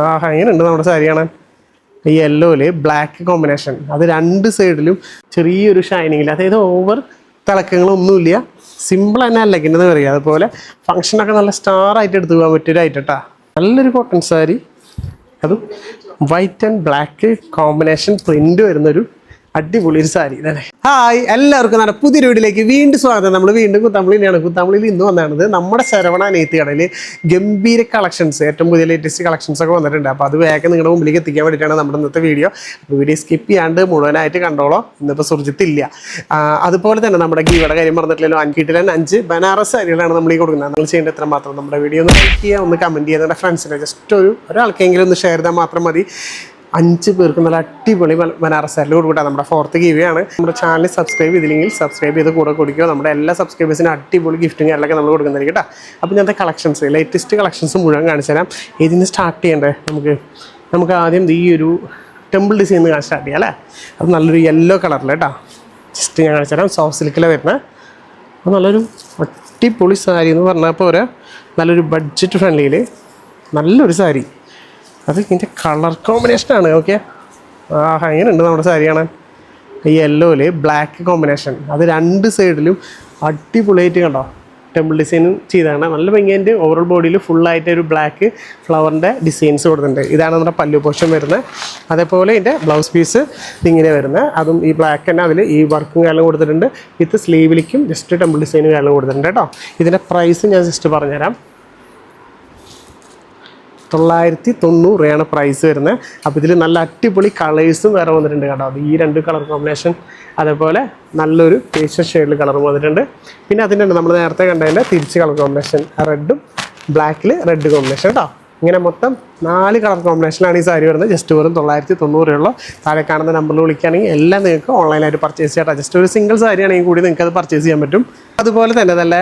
ആഹാ എങ്ങനെയുണ്ട് നമ്മുടെ സാരി കാണാൻ ഈ യെല്ലോയിൽ ബ്ലാക്ക് കോമ്പിനേഷൻ അത് രണ്ട് സൈഡിലും ചെറിയൊരു ഷൈനിങ്ങിൽ അതായത് ഓവർ തിളക്കങ്ങളൊന്നുമില്ല. സിമ്പിൾ തന്നെ അല്ലെങ്കിന്ന് പറയുക അതുപോലെ ഫങ്ഷനൊക്കെ നല്ല സ്റ്റാർ ആയിട്ട് എടുത്തു പോകാൻ പറ്റിയൊരു ഐറ്റട്ടാ നല്ലൊരു കോട്ടൺ സാരി. അതും white and black combination print വരുന്നൊരു അടിപൊളി ഒരു സാരി അല്ലേ ഹായ് എല്ലാവർക്കും നമ്മുടെ പുതിയൊരു വീഡിയോയിലേക്ക് വീണ്ടും സ്വാഗതം. നമ്മൾ വീണ്ടും കുത്താമ്പളിയിലാണ് കുത്താമ്പളിയിൽ ഇന്ന് വന്നത് നമ്മുടെ ശരവണ നെയ്ത്ത് കടയിൽ ഗംഭീര കളക്ഷൻസ് ഏറ്റവും പുതിയ ലേറ്റസ്റ്റ് കളക്ഷൻസ് ഒക്കെ വന്നിട്ടുണ്ട്. അപ്പോൾ അത് വേഗം നിങ്ങളുടെ മുമ്പിലേക്ക് എത്തിക്കാൻ വേണ്ടിയിട്ടാണ് നമ്മുടെ ഇന്നത്തെ വീഡിയോ. വീഡിയോ സ്കിപ്പ് ചെയ്യാണ്ട് മുഴുവനായിട്ട് കണ്ടോളോ. ഇന്നിപ്പോൾ സുർജിത്ത് ഇല്ല. അതുപോലെ തന്നെ നമ്മുടെ ഗീവയുടെ കാര്യം പറഞ്ഞിട്ടില്ലല്ലോ. അൻകിട്ടിലെ അഞ്ച് ബനാറസ് സാരികളാണ് നമ്മൾ ഈ കൊടുക്കുന്നത്. നിങ്ങൾ ചെയ്യേണ്ട എത്ര മാത്രം നമ്മുടെ വീഡിയോ ഒന്ന് ലൈക്ക് ചെയ്യുക ഒന്ന് കമന്റ് ചെയ്യുക. നിങ്ങളുടെ ഫ്രണ്ട്സിനെ ജസ്റ്റ് ഒരു ഒരാൾക്കെങ്കിലും ഒന്ന് ഷെയർ ചെയ്താൽ മാത്രം മതി. അഞ്ച് പേർക്ക് നല്ല അടിപൊളി ബന- ബനാറസ് സാരിൽ കൊടുക്കട്ടെ നമ്മുടെ ഫോർത്ത് ഗീവയാണ് നമ്മുടെ ചാനൽ സബ്സ്ക്രൈബ് ചെയ്തില്ലെങ്കിൽ സബ്സ്ക്രൈബ് ചെയ്ത് കൂടെ കൊടുക്കുക. നമ്മുടെ എല്ലാ സബ്സ്ക്രൈബേഴ്സിനും അടിപൊളി ഗിഫ്റ്റും കാര്യങ്ങളൊക്കെ നമ്മൾ കൊടുക്കുന്നതായിരിക്കും കേട്ടോ. അപ്പോൾ ഞാൻ കളക്ഷൻസ് ലേറ്റസ്റ്റ് കളക്ഷൻസ് മുഴുവൻ കാണിച്ചു തരാം. ഇതിന് സ്റ്റാർട്ട് ചെയ്യണ്ടേ? നമുക്ക് നമുക്ക് ആദ്യം ഈ ഒരു ടെമ്പിൾ ഡിസൈൻ കാണാൻ സ്റ്റാർട്ട് ചെയ്യാം അല്ലേ? അത് നല്ലൊരു യെല്ലോ കളറിൽ കേട്ടോ. ജസ്റ്റ് ഞാൻ കാണിച്ചു തരാം. സോഫ്റ്റ് സിൽക്കിലെ വരുന്നത് അപ്പോൾ നല്ലൊരു അടിപൊളി സാരി എന്ന് പറഞ്ഞപ്പോൾ ഒരു നല്ലൊരു ബഡ്ജറ്റ് ഫ്രണ്ട്ലിയിൽ നല്ലൊരു സാരി. അത് ഇതിന്റെ കളർ കോമ്പിനേഷനാണ് ഓക്കെ ആഹാ എങ്ങനെയുണ്ട് നമ്മുടെ സാരി കാണാൻ? ഈ യെല്ലോയിൽ ബ്ലാക്ക് കോമ്പിനേഷൻ അത് രണ്ട് സൈഡിലും അടിപൊളിയായിട്ട് കണ്ടോ? ടെമ്പിൾ ഡിസൈനും ചെയ്താണ് നല്ല ഭംഗിയായിട്ട് ഓവറോൾ ബോഡിയിൽ ഫുള്ളായിട്ട് ഒരു ബ്ലാക്ക് ഫ്ലവറിന്റെ ഡിസൈൻസ് കൊടുത്തിട്ടുണ്ട്. ഇതാണ് നമ്മുടെ പല്ലു പോഷൻ വരുന്നത്. അതേപോലെ ഇതിന്റെ ബ്ലൗസ് പീസ് ഇങ്ങനെ വരുന്നത്. അതും ഈ ബ്ലാക്ക് തന്നെ അതിൽ ഈ വർക്കും കാലം കൊടുത്തിട്ടുണ്ട്. വിത്ത് സ്ലീവിലേക്കും ജസ്റ്റ് ടെമ്പിൾ ഡിസൈനും കാലം കൊടുത്തിട്ടുണ്ട് കേട്ടോ. ഇതിന്റെ പ്രൈസ് ഞാൻ ജസ്റ്റ് പറഞ്ഞുതരാം. തൊള്ളായിരത്തി തൊണ്ണൂറാണ് പ്രൈസ് വരുന്നത്. അപ്പോൾ ഇതിൽ നല്ല അടിപൊളി കളേഴ്സും വേറെ വന്നിട്ടുണ്ട് കേട്ടോ. അത് ഈ രണ്ട് കളർ കോമ്പിനേഷൻ അതേപോലെ നല്ലൊരു പേഷ്യൻ ഷെയ്ഡിൽ കളർ വന്നിട്ടുണ്ട്. പിന്നെ അതിന്റെ നമ്മൾ നേരത്തെ കണ്ടതിന്റെ തിരിച്ച് കളർ കോമ്പിനേഷൻ റെഡും ബ്ലാക്കിൽ റെഡ് കോമ്പിനേഷൻ കേട്ടോ ഇങ്ങനെ മൊത്തം നാല് കളർ കോമ്പിനേഷനാണ് ഈ സാരി വരുന്നത്. ജസ്റ്റ് വെറും തൊള്ളായിരത്തി തൊണ്ണൂറ് രൂപയുള്ള താഴെ കാണുന്ന നമ്പറിൽ വിളിക്കുകയാണെങ്കിൽ എല്ലാം നിങ്ങൾക്ക് ഓൺലൈനായിട്ട് പർച്ചേസ് ചെയ്യാം ജസ്റ്റ് ഒരു സിംഗിൾ സാരിയാണെങ്കിൽ കൂടി നിങ്ങൾക്ക് അത് പർച്ചേസ് ചെയ്യാൻ പറ്റും. അതുപോലെ തന്നെ നല്ല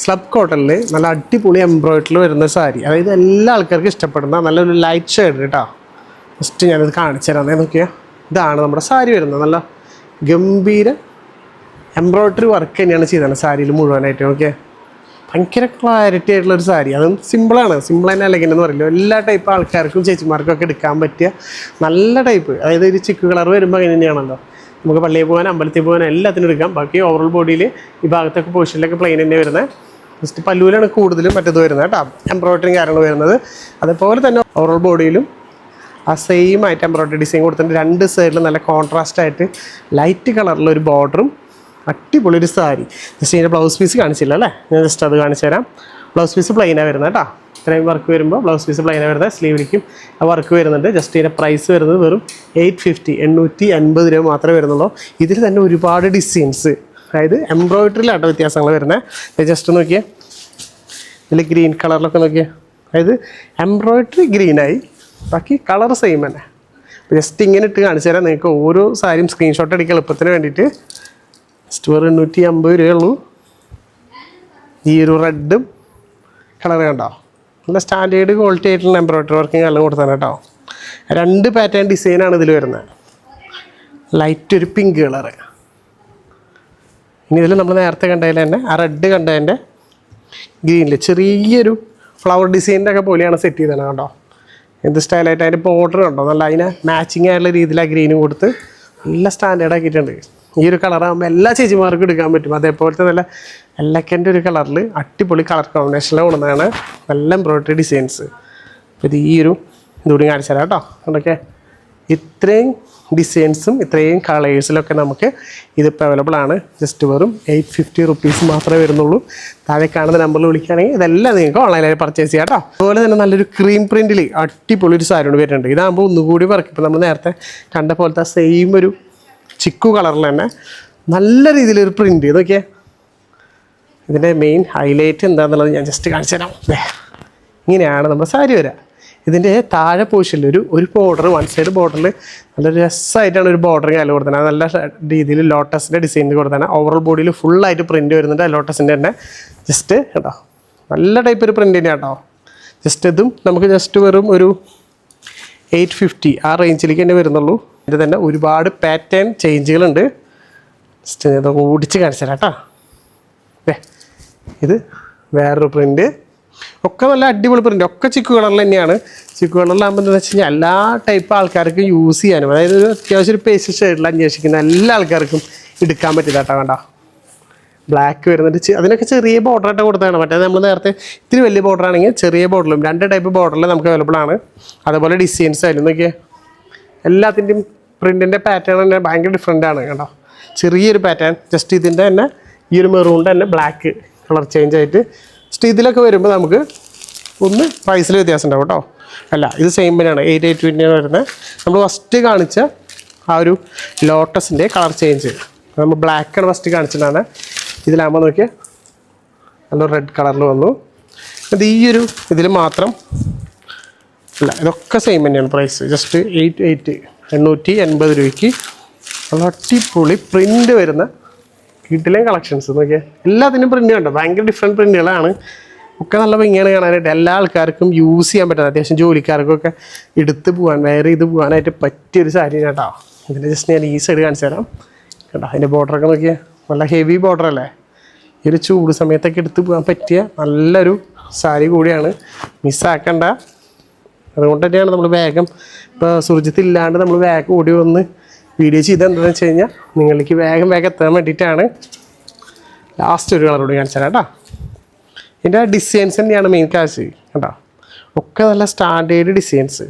സ്ലബ് കോട്ടണിൽ നല്ല അടിപൊളി എംബ്രോയിഡറിൽ വരുന്ന സാരി. അതായത് എല്ലാ ആൾക്കാർക്കും ഇഷ്ടപ്പെടുന്ന നല്ലൊരു ലൈറ്റ് ഷെയ്ഡ് കേട്ടോ ഫസ്റ്റ് ഞാനിത് കാണിച്ചു തരാം. നോക്കിയാൽ ഇതാണ് നമ്മുടെ സാരി വരുന്നത്. നല്ല ഗംഭീര എംബ്രോയിഡറി വർക്ക് തന്നെയാണ് ചെയ്തത് സാരിയിൽ മുഴുവനായിട്ട്. ഓക്കെ? ഭയങ്കര ക്ലാരിറ്റി ആയിട്ടുള്ള ഒരു സാരി. അതും സിമ്പിളാണ് സിമ്പിൾ തന്നെ അല്ലെങ്കിൽ എന്ന് പറയില്ല? എല്ലാ ടൈപ്പ് ആൾക്കാർക്കും ചേച്ചിമാർക്കും ഒക്കെ എടുക്കാൻ പറ്റിയ നല്ല ടൈപ്പ് അതായത് ഒരു ചിക്ക് കളർ വരുമ്പോൾ അങ്ങനെ തന്നെയാണല്ലോ. നമുക്ക് പള്ളിയിൽ പോകാൻ അമ്പലത്തിൽ പോകാൻ എല്ലാത്തിനും എടുക്കാം. ബാക്കി ഓവറോൾ ബോഡിയിൽ ഈ ഭാഗത്തൊക്കെ പൊസിഷനിലൊക്കെ പ്ലെയിൻ തന്നെ വരുന്നത്. ജസ്റ്റ് പല്ലുവിലാണ് കൂടുതലും മറ്റത് വരുന്നത് കേട്ടോ. എംബ്രോയിഡറിങ് കാര്യങ്ങൾ വരുന്നത്. അതേപോലെ തന്നെ ഓവറോൾ ബോഡിയിലും ആ സെയിം ആയിട്ട് എംബ്രോയിഡറി ഡിസൈൻ കൊടുത്തിട്ടുണ്ട്. രണ്ട് സൈഡിലും നല്ല കോൺട്രാസ്റ്റ് ആയിട്ട് ലൈറ്റ് കളറിലുള്ള ഒരു ബോർഡറും അടിപൊളി ഒരു സാരി ജസ്റ്റ് ഇതിന്റെ ബ്ലൗസ് പീസ് കാണിച്ചില്ല അല്ലേ? ഞാൻ ജസ്റ്റ് അത് കാണിച്ചു തരാം ബ്ലൗസ് പീസ് പ്ലെയിനാണ് വരുന്നത് കേട്ടോ. ഇത്രയും വർക്ക് വരുമ്പോൾ ബ്ലൗസ് പീസ് പ്ലെയിനാണ് വരുന്നത്. സ്ലീവിലേക്കും ആ വർക്ക് വരുന്നുണ്ട്. ജസ്റ്റ് ഇതിന്റെ പ്രൈസ് വരുന്നത് വെറും എയ്റ്റ് ഫിഫ്റ്റി എണ്ണൂറ്റി അൻപത് രൂപ മാത്രമേ വരുന്നുള്ളൂ. ഇതിൽ തന്നെ ഒരുപാട് ഡിസൈൻസ് അതായത് എംബ്രോയിഡറിയിലാണ് വ്യത്യാസങ്ങൾ വരുന്നത്. ജസ്റ്റ് നോക്കിയേ. ഇതിൽ ഗ്രീൻ കളറിലൊക്കെ നോക്കിയേ. അതായത് എംബ്രോയിഡറി ഗ്രീനായി ബാക്കി കളർ സെയിം തന്നെ. ജസ്റ്റ് ഇങ്ങനെ ഇട്ട് കാണിച്ചു തരാം. നിങ്ങൾക്ക് ഓരോ സാരിയും സ്ക്രീൻഷോട്ട് അടിക്കാൻ എളുപ്പത്തിന് വേണ്ടിയിട്ട്. ജസ്റ്റ് വെറും എണ്ണൂറ്റി അമ്പത് രൂപയുള്ളൂ ഈ ഒരു റെഡും കളർ കണ്ടോ? നല്ല സ്റ്റാൻഡേർഡ് ക്വാളിറ്റി ആയിട്ടുള്ള എംബ്രോയിഡറി വർക്കിംഗ് എല്ലാം കൊടുത്താണ് കേട്ടോ. രണ്ട് പാറ്റേൺ ഡിസൈനാണ് ഇതിൽ വരുന്നത്. ലൈറ്റ് ഒരു പിങ്ക് കളർ ഇനി ഇതിൽ നമ്മൾ നേരത്തെ കണ്ടതിൽ തന്നെ ആ റെഡ് കണ്ടതിന്റെ ഗ്രീനിൽ ചെറിയൊരു ഫ്ലവർ ഡിസൈനിന്റെ ഒക്കെ പോലെയാണ് സെറ്റ് ചെയ്തത് കേട്ടോ എന്ത് സ്റ്റൈലായിട്ട് അതിന്റെ ബോർഡർ കണ്ടോ നല്ല അതിനെ മാച്ചിങ് ആയിട്ടുള്ള രീതിയിൽ ആ ഗ്രീനും കൊടുത്ത് നല്ല സ്റ്റാൻഡേർഡ് ആക്കിയിട്ടുണ്ട്. ഈ ഒരു കളറാകുമ്പോൾ എല്ലാ ചേച്ചിമാർക്കും എടുക്കാൻ പറ്റും. അതേപോലത്തെ നല്ല എല്ലക്കന്റെ ഒരു കളറിൽ അടിപൊളി കളർ കോമ്പിനേഷനിൽ കൊണ്ടുവന്നതാണ് നല്ല എംബ്രോയിഡറി ഡിസൈൻസ് ഇത് ഈ ഒരു ഇതുകൂടി കാണിച്ചു തരാം കേട്ടോ. അതൊക്കെ ഇത്രയും ഡിസൈൻസും ഇത്രയും കളേഴ്സിലൊക്കെ നമുക്ക് ഇതിപ്പോൾ അവൈലബിൾ ആണ്. ജസ്റ്റ് വെറും എയ്റ്റ് ഫിഫ്റ്റി റുപ്പീസ് മാത്രമേ വരുന്നുള്ളൂ. താഴെ കാണുന്ന നമ്പറിൽ വിളിക്കുകയാണെങ്കിൽ ഇതെല്ലാം നിങ്ങൾക്ക് ഓൺലൈനായി പർച്ചേസ് ചെയ്യാം കേട്ടോ. അതുപോലെ തന്നെ നല്ലൊരു ക്രീം പ്രിന്റിൽ അടിപൊളി ഒരു സാരി കൊണ്ട് വരുന്നുണ്ട്. ഇതാകുമ്പോൾ ഒന്നുകൂടി വർക്ക് ഇപ്പോൾ നമ്മൾ നേരത്തെ കണ്ട പോലത്തെ സെയിം ഒരു ചിക്കു കളറിൽ തന്നെ നല്ല രീതിയിൽ രീതിയിലൊരു പ്രിന്റ് ഇതൊക്കെ ഇതിന്റെ മെയിൻ ഹൈലൈറ്റ് എന്താണെന്നുള്ളത് ഞാൻ ജസ്റ്റ് കാണിച്ചു തരാം. ഇങ്ങനെയാണ് നമ്മുടെ സാരി വരിക ഇതിന്റെ താഴെ പോർഷനിൽ ഒരു ഒരു ബോർഡർ വൺ സൈഡ് ബോർഡറിൽ നല്ല രസമായിട്ടാണ് ഒരു ബോർഡർ അതിൽ കൊടുത്തത്. നല്ല രീതിയിൽ ലോട്ടസിന്റെ ഡിസൈൻ കൊടുത്താണ് ഓവറോൾ ബോഡിയിൽ ഫുള്ളായിട്ട് പ്രിന്റ് വരുന്നുണ്ട് ലോട്ടസിന്റെ തന്നെ. ജസ്റ്റ് കേട്ടോ നല്ല ടൈപ്പ് ഒരു പ്രിന്റ് തന്നെയാണ് കേട്ടോ ജസ്റ്റ് ഇതും നമുക്ക് ജസ്റ്റ് വെറും ഒരു എയ്റ്റ് ഫിഫ്റ്റി ആ റേഞ്ചിലേക്ക് തന്നെ വരുന്നുള്ളൂ. ഇതിന്റെ തന്നെ ഒരുപാട് പാറ്റേൺ ചേഞ്ചുകളുണ്ട് ജസ്റ്റ് ഇതൊക്കെ ഓടിച്ച് കാണിച്ചു തരാം കേട്ടോ. ഇത് വേറൊരു പ്രിന്റ് ഒക്കെ നല്ല അടിപൊളി പ്രിന്റ് ഒക്കെ ചിക്കു കളറിൽ തന്നെയാണ്. ചിക്കു കളറിലാകുമ്പോൾ എന്താ വെച്ച് കഴിഞ്ഞാൽ എല്ലാ ടൈപ്പ് ആൾക്കാർക്കും യൂസ് ചെയ്യാനും. അതായത് ഒരു അത്യാവശ്യം ഒരു പേസ്റ്റ് ഷെയ്ഡിൽ അന്വേഷിക്കുന്ന എല്ലാ ആൾക്കാർക്കും എടുക്കാൻ പറ്റില്ല കേട്ടോ കണ്ടോ? ബ്ലാക്ക് വരുന്നുണ്ട്. അതിനൊക്കെ ചെറിയ ബോർഡർ ആയിട്ട് കൊടുത്തതാണ്. മറ്റേ നമ്മൾ നേരത്തെ ഇത്തിരി വലിയ ബോർഡർ ആണെങ്കിൽ ചെറിയ ബോർഡറിലും രണ്ട് ടൈപ്പ് ബോർഡറിൽ നമുക്ക് അവൈലബിൾ ആണ്. അതുപോലെ ഡിസൈൻസ് ആയാലും നോക്കിയേ. എല്ലാത്തിന്റെയും പ്രിന്റിന്റെ പാറ്റേൺ തന്നെ ഭയങ്കര ഡിഫറെന്റ് ആണ് കേട്ടോ. ചെറിയൊരു പാറ്റേൺ ജസ്റ്റ് ഇതിന്റെ തന്നെ ഈ ഒരു മെറൂണിന്റെ തന്നെ ബ്ലാക്ക് കളർ ചേഞ്ച് ആയിട്ട് ജസ്റ്റ് ഇതിലൊക്കെ വരുമ്പോൾ നമുക്ക് ഒന്ന് പ്രൈസിൽ വ്യത്യാസം ഉണ്ടാവും കേട്ടോ. അല്ല ഇത് സെയിം തന്നെയാണ്. എയ്റ്റ് എയ്റ്റ് ട്വന്റിയാണ് വരുന്നത് നമ്മൾ ഫസ്റ്റ് കാണിച്ച ആ ഒരു ലോട്ടസിന്റെ കളർ ചേഞ്ച് നമ്മൾ ബ്ലാക്കാണ് ഫസ്റ്റ് കാണിച്ചതാണ്. ഇതിലാകുമ്പോൾ നോക്കിയാൽ നല്ല റെഡ് കളറിൽ വന്നു. അത് ഈ ഒരു ഇതിൽ മാത്രം അല്ല ഇതൊക്കെ സെയിം തന്നെയാണ് പ്രൈസ് ജസ്റ്റ് എയ്റ്റ് എയ്റ്റ് എണ്ണൂറ്റി എൺപത് രൂപയ്ക്ക് നല്ല അടിപൊളി പ്രിന്റ് വരുന്ന വീട്ടിലെയും കളക്ഷൻസ് നോക്കിയാൽ എല്ലാത്തിനും പ്രിന്റ് കണ്ടോ? ഭയങ്കര ഡിഫറെന്റ് പ്രിന്റുകളാണ് ഒക്കെ നല്ല ഭംഗിയാണ് കാണാനായിട്ട്. എല്ലാ ആൾക്കാർക്കും യൂസ് ചെയ്യാൻ പറ്റുന്നത് അത്യാവശ്യം ജോലിക്കാർക്കൊക്കെ എടുത്ത് പോകാൻ വേറെ ഇത് പോകാനായിട്ട് പറ്റിയൊരു സാരി കേട്ടോ. ഇതിന്റെ ജസ്റ്റ് ഞാൻ ഈ സൈഡ് കാണിച്ചു തരാം. കേട്ടോ അതിന്റെ ബോർഡറൊക്കെ നോക്കിയാൽ നല്ല ഹെവി ബോർഡർ അല്ലേ? ഈ ഒരു ചൂട് സമയത്തൊക്കെ എടുത്ത് പോകാൻ പറ്റിയ നല്ലൊരു സാരി കൂടിയാണ്. മിസ്സാക്കണ്ട അതുകൊണ്ട് തന്നെയാണ് നമ്മൾ വേഗം ഇപ്പോൾ സുർജിത്ത് ഇല്ലാണ്ട് നമ്മൾ വേഗം ഓടി വന്ന് വീഡിയോ ചെയ്ത് എന്താണെന്ന് വെച്ച് കഴിഞ്ഞാൽ നിങ്ങളിലേക്ക് വേഗം വേഗം എത്താൻ വേണ്ടിയിട്ടാണ്. ലാസ്റ്റ് ഒരു കളർ കൂടി കാണിച്ചു തരാം കേട്ടോ. ഇതിന്റെ ഡിസൈൻസ് തന്നെയാണ് മെയിൻ കാശ് കേട്ടോ. ഒക്കെ നല്ല സ്റ്റാൻഡേർഡ് ഡിസൈൻസ്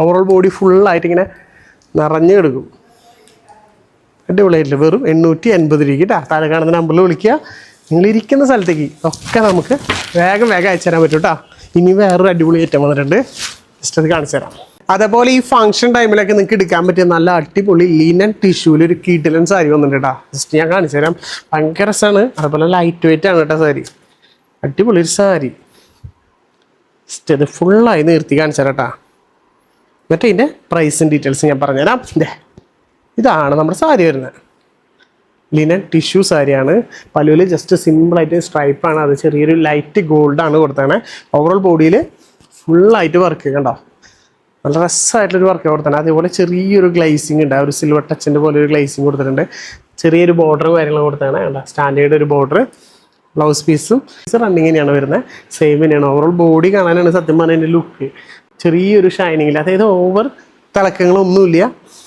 ഓവറോൾ ബോഡി ഫുള്ളായിട്ട് ഇങ്ങനെ നിറഞ്ഞു കിടക്കും. അടിപൊളിയായിട്ടില്ല? വെറും എണ്ണൂറ്റി എൺപത് രൂപ കേട്ടോ താഴെ കാണുന്ന നമ്പറിൽ വിളിക്കുക. നിങ്ങൾ ഇരിക്കുന്ന സ്ഥലത്തേക്ക് ഒക്കെ നമുക്ക് വേഗം വേഗം അയച്ചു തരാൻ പറ്റും കേട്ടോ ഇനി വേറൊരു അടിപൊളി ഐറ്റം വന്നിട്ടുണ്ട്. ജസ്റ്റ് അത് കാണിച്ചു തരാം. അതേപോലെ ഈ ഫംഗ്ഷൻ ടൈമിലൊക്കെ നിങ്ങൾക്ക് എടുക്കാൻ പറ്റിയ നല്ല അടിപൊളി ലീനൻ ടിഷ്യൂൽ ഒരു കീട്ടിലൻ സാരി വന്നിട്ടുണ്ട്. കേട്ടോ ജസ്റ്റ് ഞാൻ കാണിച്ചു തരാം. ഭയങ്കര രസമാണ് അതേപോലെ ലൈറ്റ് വെയിറ്റ് ആണ് കേട്ടോ സാരി. അടിപൊളി ഒരു സാരി. ജസ്റ്റ് അത് ഫുള്ളായി നിർത്തി കാണിച്ചു തരാം കേട്ടോ. എന്നിട്ട് ഇതിന്റെ പ്രൈസും ഡീറ്റെയിൽസ് ഞാൻ പറഞ്ഞുതരാം. ദേ ഇതാണ് നമ്മുടെ സാരി വരുന്നത്. ലിനൻ ടിഷ്യൂ സാരിയാണ്. പല്ലുവിൽ ജസ്റ്റ് സിമ്പിളായിട്ട് സ്ട്രൈപ്പാണ് അത് ചെറിയൊരു ലൈറ്റ് ഗോൾഡാണ് കൊടുത്തത് ഓവറോൾ ബോഡിയിൽ ഫുള്ളായിട്ട് വർക്ക് കണ്ടോ? നല്ല രസമായിട്ടുള്ളൊരു വർക്ക് കൊടുത്തിട്ടുണ്ട് അതേപോലെ ചെറിയൊരു ഗ്ലൈസിങ് ഉണ്ട്. ആ ഒരു സിൽവർ ടച്ചിന്റെ പോലെ ഒരു ഗ്ലൈസിങ് കൊടുത്തിട്ടുണ്ട്. ചെറിയൊരു ബോർഡർ കാര്യങ്ങൾ കൊടുത്താണ് കണ്ടോ? സ്റ്റാൻഡേർഡ് ഒരു ബോർഡർ ബ്ലൗസ് പീസും റണ്ണിങ് തന്നെയാണ് വരുന്നത്. സെയിം തന്നെയാണ്. ഓവറോൾ ബോഡി കാണാനാണ് സത്യം പറഞ്ഞാൽ എന്റെ ലുക്ക് ചെറിയൊരു ഷൈനിങ്ങിൽ അതായത് ഓവർ തിളക്കങ്ങളൊന്നുമില്ല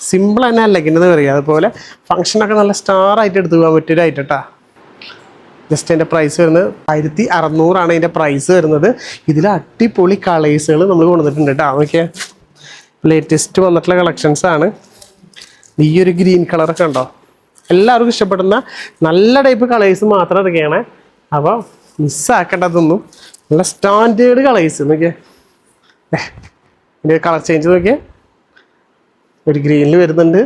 സിമ്പിൾ തന്നെ അല്ലെങ്കിലെന്ന് പറയുക അതുപോലെ ഫംഗ്ഷനൊക്കെ നല്ല സ്റ്റാർ ആയിട്ട് എടുത്തു പോകാൻ പറ്റിയൊരു ഐറ്റട്ടാ ജസ്റ്റ് പ്രൈസ് വരുന്നത് ആയിരത്തി അറുന്നൂറാണ് അതിന്റെ പ്രൈസ് വരുന്നത്. ഇതിൽ അടിപൊളി കളേഴ്സുകൾ നമ്മൾ കൊണ്ടുവന്നിട്ടുണ്ട് കേട്ടോ നോക്കിയാൽ ലേറ്റസ്റ്റ് വന്നിട്ടുള്ള കളക്ഷൻസ് ആണ്. ഈ ഒരു ഗ്രീൻ കളറൊക്കെ ഉണ്ടോ? എല്ലാവർക്കും ഇഷ്ടപ്പെടുന്ന നല്ല ടൈപ്പ് കളേഴ്സ് മാത്രം ഇറക്കുകയാണ് അപ്പോൾ മിസ്സാക്കേണ്ടതൊന്നും നല്ല സ്റ്റാൻഡേർഡ് കളേഴ്സ് നോക്കിയേ. ഇതിന്റെ കളർ ചേഞ്ച് നോക്കിയേ. ഒരു ഗ്രീനിൽ വരുന്നുണ്ട്.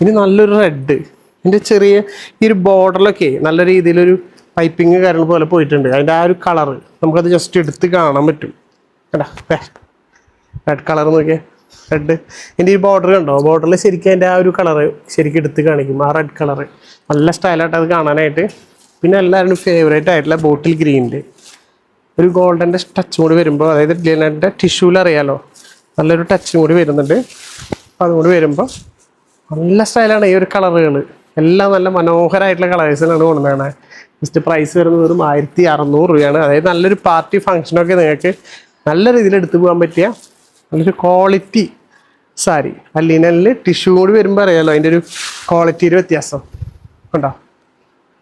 ഇനി നല്ലൊരു റെഡ് ഇതിന്റെ ചെറിയ ഈ ഒരു ബോർഡറിലൊക്കെ നല്ല രീതിയിലൊരു പൈപ്പിങ് കാര്യങ്ങൾ പോലെ പോയിട്ടുണ്ട്. അതിന്റെ ആ ഒരു കളറ് നമുക്കത് ജസ്റ്റ് എടുത്ത് കാണാൻ പറ്റും. കണ്ടാ? റെഡ് കളർ നോക്കിയേ. റെഡ് ഇതിന്റെ ഈ ബോർഡർ കണ്ടോ? ബോർഡറിൽ ശരിക്കും അതിന്റെ ആ ഒരു കളറ് ശരിക്കും എടുത്ത് കാണിക്കും. ആ റെഡ് കളറ് നല്ല സ്റ്റൈലായിട്ട് അത് കാണാനായിട്ട്. പിന്നെ എല്ലാവരും ഫേവറേറ്റ് ആയിട്ടുള്ള ബോട്ടിൽ ഗ്രീനിന്റെ ഒരു ഗോൾഡന്റെ ടച്ച് കൂടി വരുമ്പോൾ അതായത് ലിനന്റെ ടിഷ്യൂവിൽ നല്ലൊരു ടച്ചും കൂടി വരുന്നുണ്ട്. അപ്പോൾ അതുകൊണ്ട് വരുമ്പോൾ നല്ല സ്റ്റൈലാണ് ഈ ഒരു കളറുകൾ എല്ലാം നല്ല മനോഹരമായിട്ടുള്ള കളേഴ്സിലാണ് കൊണ്ടുവന്നത് ജസ്റ്റ് പ്രൈസ് വരുന്നത് വെറും ആയിരത്തി അറുന്നൂറ് രൂപയാണ്. അതായത് നല്ലൊരു പാർട്ടി ഫംഗ്ഷനൊക്കെ നിങ്ങൾക്ക് നല്ല രീതിയിൽ എടുത്തു പോകാൻ പറ്റിയ നല്ലൊരു ക്വാളിറ്റി സാരി ആ ടിഷ്യൂ കൂടി വരുമ്പോൾ അറിയാമല്ലോ അതിന്റെ ഒരു ക്വാളിറ്റിയിൽ വ്യത്യാസം. ഉണ്ടോ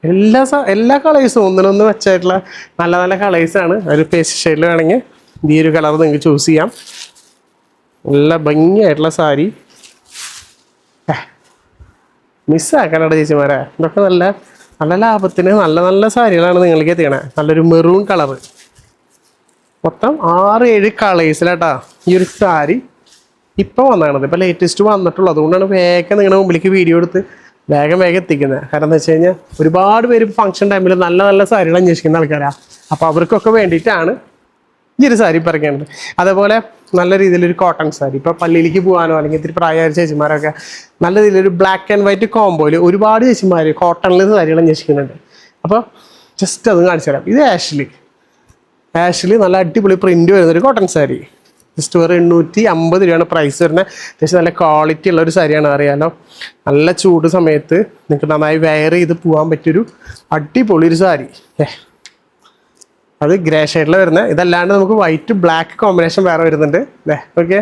എല്ലാ എല്ലാ കളേഴ്സും ഒന്നിനൊന്ന് വെച്ചായിട്ടുള്ള നല്ല നല്ല കളേഴ്സാണ് ഒരു പേസ്റ്റ് ഷെയ്ഡിൽ വേണമെങ്കിൽ ഈ ഒരു കളർ നിങ്ങൾക്ക് ചൂസ് ചെയ്യാം. നല്ല ഭംഗിയായിട്ടുള്ള സാരി മിസ്സാക്കാനാണ് ചേച്ചിമാരെ. ഇതൊക്കെ നല്ല നല്ല ലാഭത്തിന് നല്ല നല്ല സാരികളാണ് നിങ്ങൾക്ക് എത്തിക്കണേ. നല്ലൊരു മെറൂൺ കളറ്. മൊത്തം ആറ് ഏഴ് കളേഴ്സിലാട്ടാ ഈ ഒരു സാരി ഇപ്പോൾ വന്നാണത് ഇപ്പോൾ ലേറ്റസ്റ്റ് വന്നിട്ടുള്ളൂ. അതുകൊണ്ടാണ് വേഗം നിങ്ങളുടെ മുമ്പിലേക്ക് വീഡിയോ എടുത്ത് വേഗം വേഗം എത്തിക്കുന്നത്. കാരണം എന്താ വെച്ച് കഴിഞ്ഞാൽ ഒരുപാട് പേര് ഫംഗ്ഷൻ ടൈമിൽ നല്ല നല്ല സാരികൾ അന്വേഷിക്കുന്ന ആൾക്കാരാണ് അപ്പോൾ അവർക്കൊക്കെ വേണ്ടിയിട്ടാണ് ഈ ഒരു സാരി പറയുന്നത് അതേപോലെ നല്ല രീതിയിലൊരു കോട്ടൺ സാരി ഇപ്പോൾ പള്ളിയിലേക്ക് പോകാനോ അല്ലെങ്കിൽ ഇത്തിരി പ്രായമായ ചേച്ചിമാരൊക്കെ നല്ല രീതിയിലൊരു ബ്ലാക്ക് ആൻഡ് വൈറ്റ് കോംബോയിൽ ഒരുപാട് ചേച്ചിമാർ കോട്ടണിൽ സാരികൾ അന്വേഷിക്കുന്നുണ്ട്. അപ്പോൾ ജസ്റ്റ് അത് കാണിച്ചു തരാം. ഇത് ആഷ്ലി ആഷ്ലി നല്ല അടിപൊളി പ്രിന്റ് വരുന്ന ഒരു കോട്ടൺ സാരി ജസ്റ്റ് വെറും എണ്ണൂറ്റി അമ്പത് രൂപയാണ് പ്രൈസ് വരുന്നത്. അത്യാവശ്യം നല്ല ക്വാളിറ്റി ഉള്ള ഒരു സാരിയാണ് അറിയാലോ. നല്ല ചൂട് സമയത്ത് നിങ്ങൾക്ക് നന്നായി വെയർ ചെയ്ത് പോകാൻ പറ്റിയൊരു അടിപൊളി ഒരു സാരി ഏ അത് ഗ്രേ ഷെയ്ഡിൽ വരുന്നത്. ഇതല്ലാണ്ട് നമുക്ക് വൈറ്റ് ബ്ലാക്ക് കോമ്പിനേഷൻ വേറെ വരുന്നുണ്ട്. അല്ലേ ഓക്കെ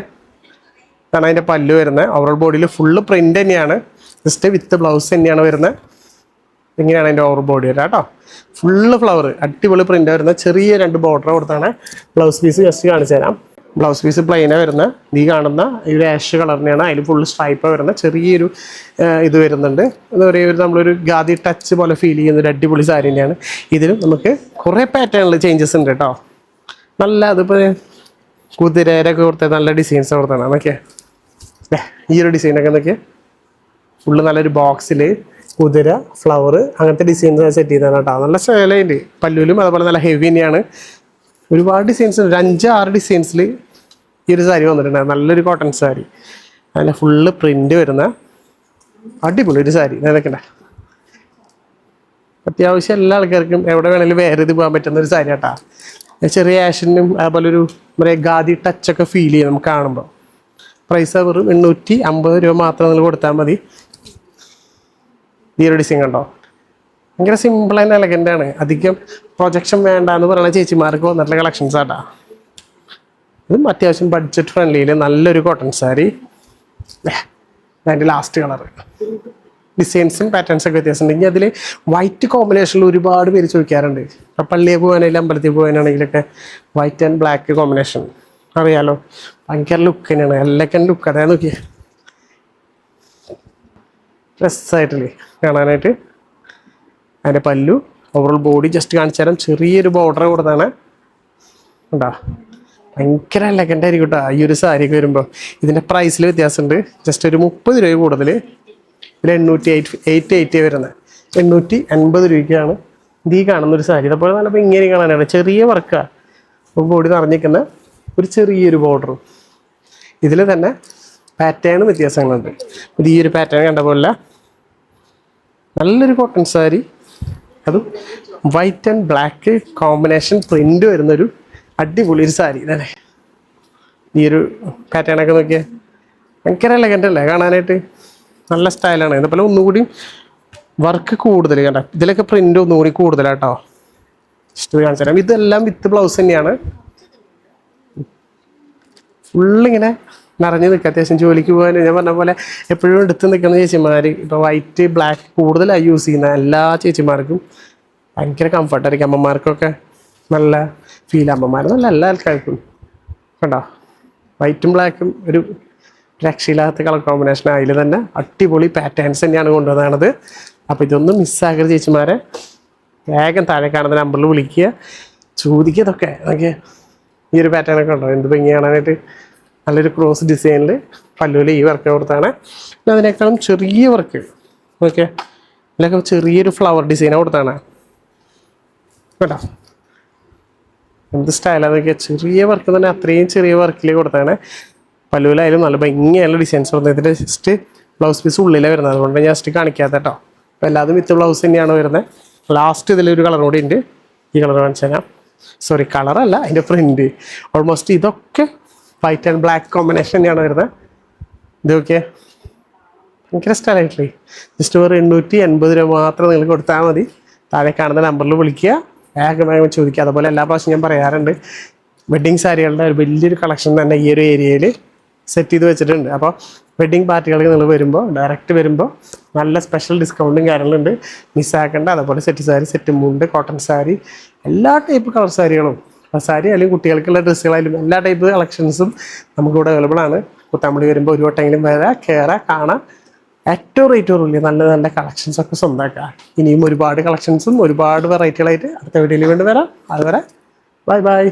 ഇതാണ് അതിന്റെ പല്ല് വരുന്നത്. ഓവറോൾ ബോഡിയിൽ ഫുള്ള് പ്രിന്റ് തന്നെയാണ്. ജസ്റ്റ് വിത്ത് ബ്ലൗസ് തന്നെയാണ് വരുന്നത്. ഇങ്ങനെയാണ് അതിന്റെ ഓവർ ബോഡി വരിക കേട്ടോ. ഫുള്ള് ഫ്ലവർ അടിപൊളി പ്രിന്റ് വരുന്ന ചെറിയ രണ്ട് ബോർഡർ കൊടുത്താണ്. ബ്ലൗസ് പീസ് ജസ്റ്റ് കാണിച്ചു തരാം ബ്ലൗസ് പീസ് പ്ലെയിനാണ് വരുന്നത് നീ കാണുന്ന ഈ ഒരു ആഷ് കളറിനെയാണ് അതിൽ ഫുള്ള് സ്ട്രൈപ്പ് വരുന്ന ചെറിയൊരു ഇത് വരുന്നുണ്ട്. എന്താ പറയുക ഒരു നമ്മളൊരു ഗാദി ടച്ച് പോലെ ഫീൽ ചെയ്യുന്ന ഒരു അടിപൊളി സാരി തന്നെയാണ് ഇതിലും നമുക്ക് കുറേ പാറ്റേണിൽ ചേഞ്ചസ് ഉണ്ട് കേട്ടോ നല്ല അതിപ്പോൾ കുതിരേരൊക്കെ കൊടുത്ത നല്ല ഡിസൈൻസ് കൊടുത്താണ് എന്നൊക്കെ ഈ ഒരു ഡിസൈനൊക്കെ എന്നൊക്കെ ഫുള്ള് നല്ലൊരു ബോക്സിൽ കുതിര ഫ്ലവർ അങ്ങനത്തെ ഡിസൈൻസ് സെറ്റ് ചെയ്താണ് കേട്ടോ നല്ല സ്റ്റൈലുണ്ട് പല്ലുവിലും അതുപോലെ നല്ല ഹെവി തന്നെയാണ് ഒരുപാട് ഡിസൈൻസ് ഒരു അഞ്ച് ആറ് ഡിസൈൻസിൽ ഈ ഒരു സാരി വന്നിട്ടുണ്ട്. നല്ലൊരു കോട്ടൺ സാരി. അതിന്റെ ഫുള്ള് പ്രിന്റ് വരുന്ന അടിപൊളി ഒരു സാരി. നിലക്കണ്ട അത്യാവശ്യം എല്ലാ ആൾക്കാർക്കും എവിടെ വേണമെങ്കിലും വേറെ ഇത് പോകാൻ പറ്റുന്ന ഒരു സാരി കേട്ടാ ചെറിയ ആഷനും അതുപോലെ ഒരു പറയുക ഗാദി ടച്ചൊക്കെ ഫീൽ ചെയ്യും നമുക്ക് കാണുമ്പോൾ പ്രൈസ് വെറും എണ്ണൂറ്റി അമ്പത് രൂപ മാത്രം നിങ്ങൾ കൊടുത്താൽ മതി. ഈ ഒരു ഡിസൈൻ കണ്ടോ? ഭയങ്കര സിമ്പിൾ ആൻഡ് എലഗന്റ് ആണ്. അധികം പ്രൊജക്ഷൻ വേണ്ട എന്ന് പറയുന്ന ചേച്ചിമാർക്ക് വന്നിട്ടുള്ള കളക്ഷൻസ് ആട്ടാ. ഇതും അത്യാവശ്യം ബഡ്ജറ്റ് ഫ്രണ്ട്ലിയിൽ നല്ലൊരു കോട്ടൺ സാരി അതിന്റെ ലാസ്റ്റ് കളർ ഡിസൈൻസും പാറ്റേൺസും ഒക്കെ വ്യത്യാസം ഉണ്ടെങ്കിൽ അതിൽ വൈറ്റ് കോമ്പിനേഷനിൽ ഒരുപാട് പേര് ചോദിക്കാറുണ്ട്. പള്ളിയിൽ പോകാനായാലും അമ്പലത്തിൽ പോകാനാണെങ്കിലൊക്കെ വൈറ്റ് ആൻഡ് ബ്ലാക്ക് കോമ്പിനേഷൻ അറിയാലോ? ഭയങ്കര ലുക്ക് തന്നെയാണ്. എല്ലാം ലുക്ക് അതായത് നോക്കിയേ. രസമായിട്ടില്ലേ കാണാനായിട്ട്. അതിന്റെ പല്ലു ഓവറോൾ ബോഡി ജസ്റ്റ് കാണിച്ചു തരാം. ചെറിയൊരു ബോർഡർ കൊടുത്താണ്. ഉണ്ടാ ഭയങ്കര എലഗന്റ് ആയിരിക്കും കേട്ടോ. ഈ ഒരു സാരിയൊക്കെ വരുമ്പോൾ ഇതിന്റെ പ്രൈസിൽ വ്യത്യാസമുണ്ട്. ജസ്റ്റ് ഒരു മുപ്പത് രൂപ കൂടുതൽ ഇതിൽ എണ്ണൂറ്റി എയ്റ്റ് എയ്റ്റ് എയ്റ്റി വരുന്നത്. എണ്ണൂറ്റി അൻപത് രൂപയ്ക്കാണ്. ഈ കാണുന്ന ഒരു സാരി അതേപോലെ തന്നെ ഇപ്പോൾ ഇങ്ങനെ കാണാനാണ്. ചെറിയ വർക്കാണ് അപ്പോൾ ബോഡി നിറഞ്ഞിരിക്കുന്ന ഒരു ചെറിയൊരു ബോർഡറും ഇതിൽ തന്നെ പാറ്റേൺ വ്യത്യാസങ്ങളുണ്ട്. ഈ ഒരു പാറ്റേൺ കണ്ട പോലെ നല്ലൊരു കോട്ടൺ സാരി അതും white and black combination print വരുന്നൊരു അടിപൊളി ഒരു സാരി ഇതല്ലേ ഈ ഒരു പാറ്റേണൊക്കെ നോക്കിയാൽ ഭയങ്കര എലഗന്റ് അല്ലേ? കാണാനായിട്ട് നല്ല സ്റ്റൈലാണ് ഇതുപോലെ ഒന്നുകൂടി വർക്ക് കൂടുതൽ കണ്ട? ഇതിലൊക്കെ പ്രിന്റ് ഒന്നുകൂടി കൂടുതലാട്ടോ. ഇഷ്ടം കാണിച്ചു ഇതെല്ലാം വിത്ത് ബ്ലൗസ് തന്നെയാണ്. ഫുള്ളിങ്ങനെ നിറഞ്ഞു നിൽക്കുക. അത്യാവശ്യം ജോലിക്ക് പോകാൻ. ഞാൻ പറഞ്ഞ പോലെ എപ്പോഴും എടുത്ത് നിൽക്കുന്ന ചേച്ചിമാർ ഇപ്പോൾ വൈറ്റ് ബ്ലാക്ക് കൂടുതലായി യൂസ് ചെയ്യുന്ന എല്ലാ ചേച്ചിമാർക്കും ഭയങ്കര കംഫർട്ടായിരിക്കും അമ്മമാർക്കൊക്കെ നല്ല ഫീൽ അമ്മമാർ നല്ല എല്ലാ ആൾക്കാർക്കും. കണ്ടോ? വൈറ്റും ബ്ലാക്കും ഒരു രക്ഷയില്ലാത്ത കളർ കോമ്പിനേഷൻ അതിൽ തന്നെ അടിപൊളി പാറ്റേൺസ് തന്നെയാണ് കൊണ്ടുവന്നത് അപ്പോൾ ഇതൊന്നും മിസ്സാകരുത് ചേച്ചിമാരെ. വേഗം താഴെ കാണുന്ന നമ്പറിൽ വിളിക്കുക. ചോദിക്കുക ഇതൊക്കെ. ഈ ഒരു പാറ്റേൺ ഒക്കെ ഉണ്ടോ? എന്ത് ഭംഗി കാണാനായിട്ട്? നല്ലൊരു ക്രോസ് ഡിസൈനിൽ പല്ലുവിൽ ഈ വർക്ക് കൊടുത്താണ്. പിന്നെ അതിനേക്കാളും ചെറിയ വർക്ക് ഓക്കെ ഇതിലൊക്കെ ചെറിയൊരു ഫ്ലവർ ഡിസൈൻ കൊടുത്താണ്. കേട്ടോ? എന്ത് സ്റ്റൈലാണ് അതൊക്കെ ചെറിയ വർക്ക് തന്നെ അത്രയും ചെറിയ വർക്കിൽ കൊടുത്താണ്. പല്ലുവിലായാലും നല്ല ഭംഗിയായുള്ള ഡിസൈൻസ് വന്നത് ഇതിന്റെ ജസ്റ്റ് ബ്ലൗസ് പീസ് ഉള്ളിലേ വരുന്നത്. അതുകൊണ്ട് ഞാൻ ജസ്റ്റ് കാണിക്കാത്ത കേട്ടോ. അപ്പോൾ എല്ലാതും വിത്ത് ബ്ലൗസ് തന്നെയാണ് വരുന്നത്. ലാസ്റ്റ് ഇതിലൊരു കളർ കൂടി ഉണ്ട്. ഈ കളർ കാണിച്ചു തരാം സോറി കളറല്ല അതിന്റെ പ്രിന്റ് ഓൾമോസ്റ്റ് ഇതൊക്കെ വൈറ്റ് ആൻഡ് ബ്ലാക്ക് കോമ്പിനേഷൻ തന്നെയാണ് വരുന്നത്. ഇതൊക്കെ ഭയങ്കര സ്റ്റൈലായിട്ടില്ലേ? ജസ്റ്റ് ഒരു എണ്ണൂറ്റി എൺപത് രൂപ മാത്രം നിങ്ങൾ കൊടുത്താൽ മതി. താഴെ കാണുന്ന നമ്പറിൽ വിളിക്കുക. വേഗം വേഗം ചോദിക്കുക. അതുപോലെ എല്ലാ പ്രാവശ്യം ഞാൻ പറയാറുണ്ട്. വെഡ്ഡിങ് സാരികളുടെ ഒരു വലിയൊരു കളക്ഷൻ തന്നെ ഈ ഒരു ഏരിയയിൽ സെറ്റ് ചെയ്ത് വെച്ചിട്ടുണ്ട്. അപ്പോൾ വെഡ്ഡിങ് പാർട്ടികൾക്ക് നിങ്ങൾ വരുമ്പോൾ ഡയറക്റ്റ് വരുമ്പോൾ നല്ല സ്പെഷ്യൽ ഡിസ്കൗണ്ടും കാര്യങ്ങളുണ്ട് മിസ്സാക്കേണ്ട അതുപോലെ സെറ്റ് സാരി സെറ്റ് മുണ്ട് കോട്ടൺ സാരി എല്ലാ ടൈപ്പ് കളർ സാരികളും സാരി അല്ലെങ്കിൽ കുട്ടികൾക്കുള്ള ഡ്രസ്സുകളായാലും എല്ലാ ടൈപ്പ് കളക്ഷൻസും നമുക്കിവിടെ അവൈലബിൾ ആണ്. കുത്താമ്പളി വരുമ്പോൾ ഒരു വട്ടെങ്കിലും വരാം കയറാം കാണാം. ഏറ്റവും ഏറ്റവും വലിയ നല്ല നല്ല കളക്ഷൻസ് ഒക്കെ സ്വന്തമാക്കുക ഇനിയും ഒരുപാട് കളക്ഷൻസും ഒരുപാട് വെറൈറ്റികളായിട്ട് അടുത്ത വീഡിയോയിൽ വേണ്ടി വരാം. അതുവരെ ബൈ ബൈ